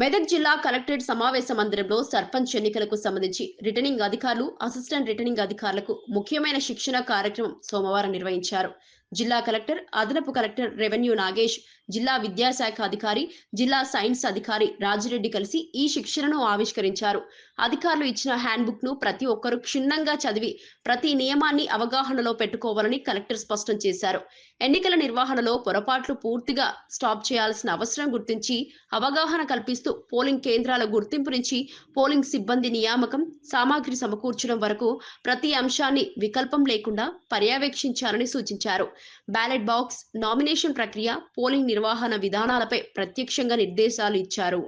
మెదక్ జిల్లా కలెక్టరేట్ సమావేశ మందిరంలో సర్పంచ్ ఎన్నికలకు సంబంధించి రిటర్నింగ్ అధికారులు అసిస్టెంట్ రిటర్నింగ్ అధికారులకు ముఖ్యమైన శిక్షణ కార్యక్రమం సోమవారం నిర్వహించారు. జిల్లా కలెక్టర్ అదనపు కలెక్టర్ రెవెన్యూ నాగేష్ జిల్లా విద్యాశాఖ అధికారి జిల్లా సైన్స్ అధికారి రాజిరెడ్డి కలిసి ఈ శిక్షణను ఆవిష్కరించారు. అధికారులు ఇచ్చిన హ్యాండ్బుక్ను ప్రతి ఒక్కరూ క్షుణ్ణంగా చదివి ప్రతి నియమాన్ని అవగాహనలో పెట్టుకోవాలని కలెక్టర్ స్పష్టం చేశారు. ఎన్నికల నిర్వహణలో పొరపాట్లు పూర్తిగా స్టాప్ చేయాల్సిన అవసరం గుర్తించి అవగాహన కల్పిస్తూ పోలింగ్ కేంద్రాల గుర్తింపు నుంచి పోలింగ్ సిబ్బంది నియామకం సామాగ్రి సమకూర్చడం వరకు ప్రతి అంశాన్ని వికల్పం లేకుండా పర్యవేక్షించాలని సూచించారు. బ్యాలెట్ బాక్స్ నామినేషన్ ప్రక్రియ పోలింగ్ నిర్వహణ విధానాలపై ప్రత్యక్షంగా నిర్దేశాలు ఇచ్చారు.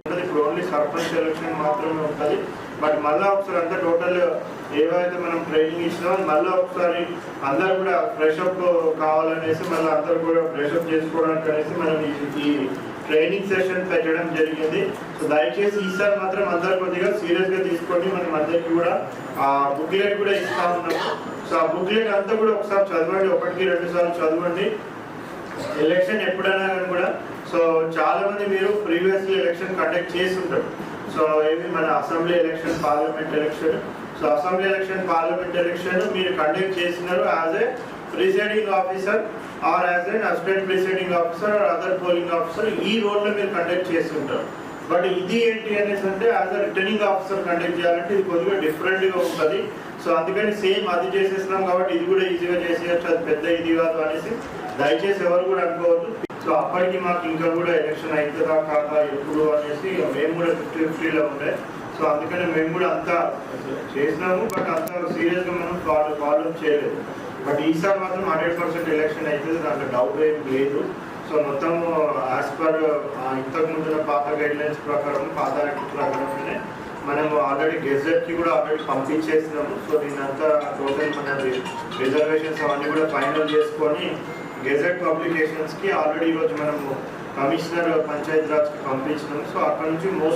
బట్ మళ్ళీ ఒకసారి అంతా టోటల్ ఏవైతే మనం ట్రైనింగ్ ఇచ్చినామో మళ్ళీ ఒకసారి అందరు కూడా ఫ్రెష్ అప్ కావాలనేసి మళ్ళీ అందరు కూడా ఫ్రెష్ అప్ చేసుకోవడానికి అనేసి మనం ఈ ట్రైనింగ్ సెషన్ పెట్టడం జరిగింది. సో దయచేసి ఈసారి మాత్రం అందరు కొద్దిగా సీరియస్గా తీసుకోండి. మనం అందరికి కూడా ఆ బుక్లెట్ కూడా ఇస్తా ఉన్నాము. సో ఆ బుక్లెట్ అంతా కూడా ఒకసారి చదవండి. ఒకటికి రెండు సార్లు చదవండి. ఎలక్షన్ ఎప్పుడైనా కానీ కూడా. సో చాలా మంది మీరు ప్రీవియస్లీ ఎలక్షన్ కండక్ట్ ఉంటారు. సో ఏమి మన assembly election parliament election so assembly election parliament election మీరు కండక్ట్ చేసినారు as a presiding officer or as an assistant presiding officer or other polling officer ఈ రోల్లో మీరు కండక్ట్ చేస్తుంటారు బట్ ఇది ఏంటి అనేసి అంటే as a returning officer conduct చేయాలంటే ఇది కొద్దిగా డిఫరెంట్గా ఉంటుంది. సో అందుకని సేమ్ అది చేసేస్తున్నాం కాబట్టి ఇది కూడా ఈజీగా చేసేయచ్చు అది పెద్ద ఇది కాదు అనేసి దయచేసి ఎవరు కూడా అనుకోవద్దు. సో అప్పటికి మాకు ఇంకా కూడా ఎలక్షన్ అవుతుందా కాదా ఎప్పుడు అనేసి ఇక మేము కూడా ఫిఫ్టీ ఫిఫ్టీలో ఉండే. సో అందుకని మేము కూడా అంతా చేసినాము బట్ అంత సీరియస్గా మనం ఫాలో ఫాలో చేయలేదు. బట్ ఈసారి మాత్రం హండ్రెడ్ పర్సెంట్ ఎలక్షన్ అవుతుంది దాంట్లో డౌట్ ఏం లేదు. సో మొత్తం యాజ్ పర్ ఇంతకు ముందున్న పాత గైడ్ లైన్స్ ప్రకారం పాత యాక్ట్ ప్రకారంగానే మనం ఆల్రెడీ గెజెట్కి కూడా ఆల్రెడీ పంపించేసినాము. సో దీని అంతా టోటల్ మన రిజర్వేషన్స్ అవన్నీ కూడా ఫైనల్ చేసుకొని గెజెట్ పబ్లికేషన్స్కి ఆల్రెడీ ఈరోజు మనము కమిషనర్ పంచాయతీరాజ్కి పంపించినాము. సో అక్కడ నుంచి మోస్ట్